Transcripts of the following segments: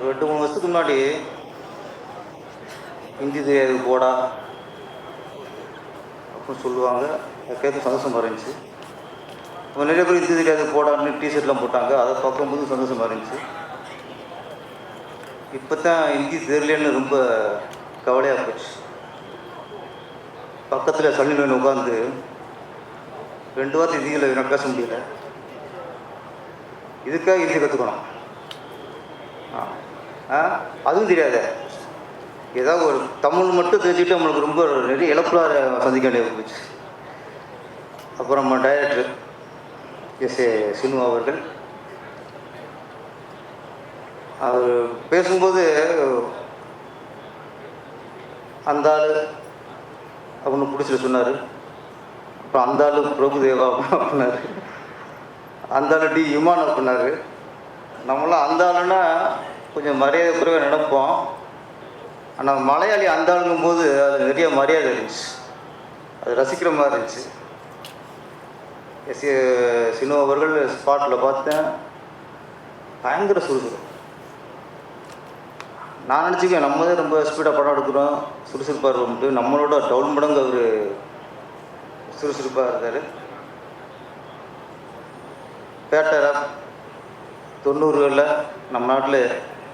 ஒரு ரெண்டு மூணு வருஷத்துக்கு முன்னாடி ஹிந்தி தெரியாது போடா அப்படின்னு சொல்லுவாங்க. அதை கேட்க சந்தோஷமாக இருந்துச்சு. இப்போ நிறைய பேர் ஹிந்தி தெரியாது போடான்னு டிஷர்ட்லாம் போட்டாங்க. அதை பார்க்கும்போது சந்தோஷமாக இருந்துச்சு. இப்போ தான் ஹிந்தி தெரியலன்னு ரொம்ப கவலையாக போச்சு. பக்கத்தில் சன்னிலன் உட்காந்து ரெண்டு வாரத்தை ஹிந்தியில் எனக்கு பேச முடியல. இதுக்காக ஹிந்தி கற்றுக்கணும் ஆ. அதுவும் தெரியாத. ஏதாவது ஒரு தமிழ் மட்டும் தெரிஞ்சுட்டு நம்மளுக்கு ரொம்ப நிறைய இழப்புலாக சந்திக்க வேண்டிய போச்சு. அப்புறம் நம்ம டைரக்டர் எஸ் ஏ சினு அவர்கள் அவர் பேசும்போது அந்த ஆள் அப்படின்னு பிடிச்சிட்டு சொன்னார். அப்புறம் அந்த ஆள் பிரபுதேவா அப்படின்னாரு. அந்த ஆள் டி இமான் அப்படின்னாரு. நம்மளாம் அந்த ஆளுன்னா கொஞ்சம் மரியாதை குறைவாக நினைப்போம். ஆனால் மலையாளி அந்த ஆளுங்கும் போது அது நிறைய மரியாதை இருந்துச்சு. அது ரசிக்கிற மாதிரி இருந்துச்சு. எஸ் ஏ சினு அவர்கள் ஸ்பாட்டில் பார்த்தேன். பயங்கர சுறுசுறுப்பு நான் நினச்சிக்கேன் நம்ம தான் ரொம்ப ஸ்பீடாக படம் எடுக்கிறோம். சுறுசுறுப்பாக இருக்கோம்ட்டு நம்மளோட டவுன் மடங்கு அவர் சுறுசுறுப்பாக இருக்கார். பேட்டரா தொண்ணூறுகளில் நம்ம நாட்டில்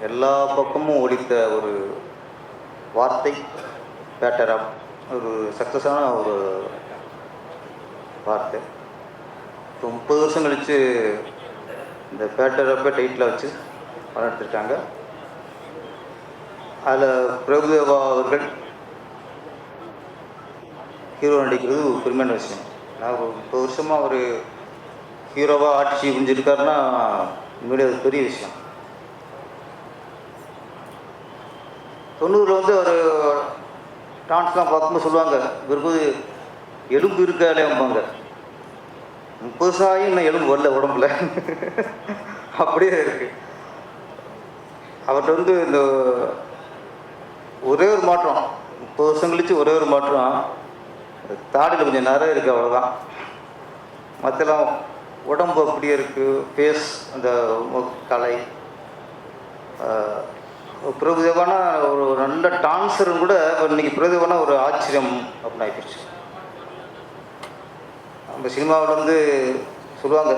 எல்லா பக்கமும் ஒழித்த ஒரு வார்த்தை பேட்டர் ஒரு சக்ஸஸான ஒரு வார்த்தை. இப்போ முப்பது வருஷம் கழித்து இந்த பேட்டரப்பை டைட்டில் வச்சு படம் எடுத்திருக்காங்க அதில் பிரபுதேவா அவர்கள் ஹீரோ நடிக்கிறது ஒரு பெருமையான விஷயம். நான் ஒரு முப்பது வருஷமாக ஒரு ஹீரோவாக ஆட்சி புரிஞ்சிருக்காருன்னா உண்மையிலே அது பெரிய விஷயம். தொண்ணூறில் வந்து அவர் டான்ஸ்லாம் பார்க்கும்போது சொல்லுவாங்க இவருக்கு எலும்பு இருக்காலேம்பாங்க முப்பது சாயும் இன்னும் எலும்பு வரல உடம்புல. அப்படியே இருக்கு. அவர்கிட்ட வந்து இந்த ஒரே ஒரு மாற்றம் முப்பது வருஷம் கழிச்சு ஒரே ஒரு மாற்றம். தாடியில் கொஞ்சம் நிறைய இருக்குது அவ்வளோதான் மற்றெல்லாம் உடம்பு அப்படியே இருக்குது ஃபேஸ் அந்த கலை பிரபுதேவானா ஒரு நல்ல டான்ஸரும் கூட இன்னைக்கு பிரபுதேவான ஒரு ஆச்சரியம் அப்படின்னு ஆகிப்போச்சு நம்ம சினிமாவில் வந்து சொல்லுவாங்க.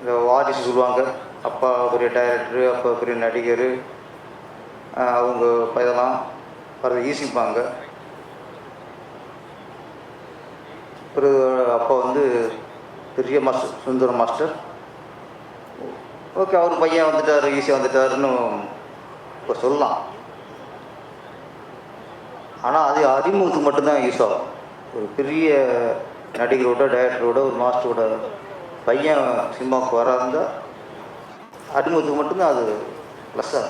இந்த வாரிசு சொல்லுவாங்க. அப்பா பெரிய டைரக்டரு அப்பா பெரிய நடிகர் அவங்க பயதெல்லாம் இதெல்லாம் வர ஈசிப்பாங்க. பிறகு அப்பா வந்து பெரிய மாஸ்டர் சுந்தர மாஸ்டர். ஓகே அவர் பையன் வந்துட்டார் ஈஸியாக வந்துட்டாருன்னு இப்போ சொல்லலாம். ஆனால் அது அறிமுகத்துக்கு மட்டும்தான் யூஸ் ஆகும். ஒரு பெரிய நடிகரோட டைரக்டரோட ஒரு மாஸ்டரோட பையன் சினிமாவுக்கு வராருந்தா அறிமுகத்துக்கு மட்டும்தான் அது ப்ளஸ்ஸாக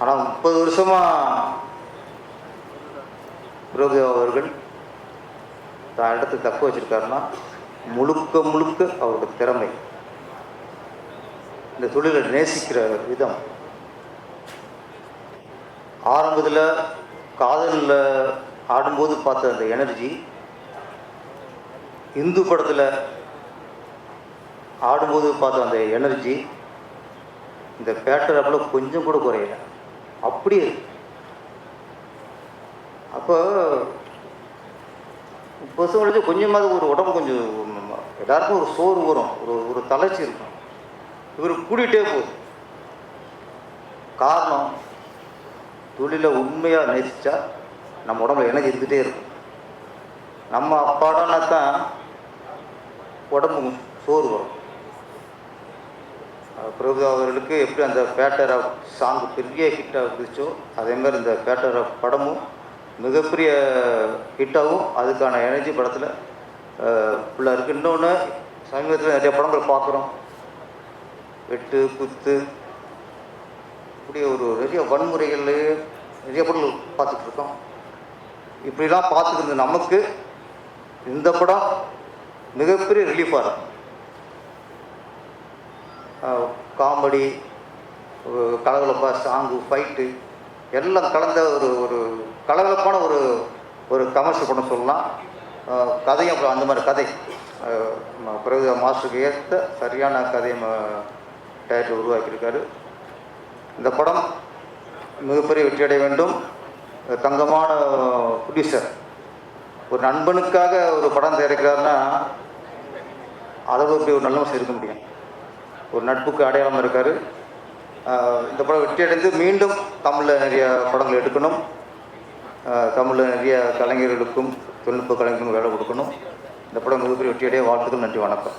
ஆனால் முப்பது வருஷமாக பிரபுதேவா அவர்கள் தான் இடத்தை தக்க வச்சிருக்காருன்னா முழுக்க முழுக்க அவருடைய திறமை. இந்த தொழிலை நேசிக்கிற விதம். ஆரம்பத்தில் காதலில் ஆடும்போது பார்த்த அந்த எனர்ஜி இந்து படத்தில் ஆடும்போது பார்த்த அந்த எனர்ஜி இந்த பேட்டர் கொஞ்சம் கூட குறையல. அப்படியே அப்போ பசங்களுக்கு கொஞ்சமாவது ஒரு உடம்பு கொஞ்சம் எல்லாருக்கும் ஒரு சோறு வரும். ஒரு ஒரு தளர்ச்சி இருக்கும். இவர் கூட்டிகிட்டே போகுது. காரணம் தொழிலை உண்மையாக நேசித்தா நம்ம உடம்புல எனர்ஜி இருந்துகிட்டே இருக்கும். நம்ம அப்பாடானா தான் உடம்பு சோறு வரும். பிரபு அவர்களுக்கு எப்படி அந்த பேட்டர் ஆஃப் சாங் பெரிய ஹிட்டாக இருந்துச்சோ அதே மாதிரி இந்த பேட்டர் ஆஃப் படமும் மிகப்பெரிய ஹிட்டாகவும் அதுக்கான எனர்ஜி படத்தில் ஃபுல்லாக இருக்குது இன்னொன்று சமீபத்தில் நிறைய படங்கள் பார்க்குறோம். வெட்டு குத்து இப்படி ஒரு நிறைய வன்முறைகள் நிறைய படங்கள் பார்த்துட்டு இருக்கோம். இப்படிலாம் பார்த்துட்டு நமக்கு இந்த படம் மிகப்பெரிய ரிலீஃபாக இருக்கும். காமெடி கலகலப்பா சாங்கு ஃபைட்டு எல்லாம் கலந்த ஒரு ஒரு கலகலப்பான ஒரு ஒரு கமர்ஷியல் படம் சொல்லலாம். கதையும் அப்புறம் அந்த மாதிரி கதை. பிரகத மாஸ்டருக்கு ஏற்ற சரியான கதையை ம- டேரக்டர் உருவாக்கியிருக்காரு. இந்த படம் மிகப்பெரிய வெற்றியடைய வேண்டும். தங்கமான ப்ரொடியூசர் ஒரு நண்பனுக்காக ஒரு படம் தயாரிக்கிறாருன்னா அதோட எப்படி ஒரு நல்ல மனுஷன் இருக்க முடியும்? ஒரு நட்புக்கு அடையாளம் இருக்கார். இந்த படம் வெற்றி அடைந்து மீண்டும் தமிழில் நிறைய படங்கள் எடுக்கணும். தமிழில் நிறைய கலைஞர்களுக்கும் தொழில்நுட்ப கலைஞர்களுக்கும் வேலை கொடுக்கணும். இந்த படம் மிகப்பெரிய வெற்றியடைய வாழ்த்துக்கள் நன்றி வணக்கம்.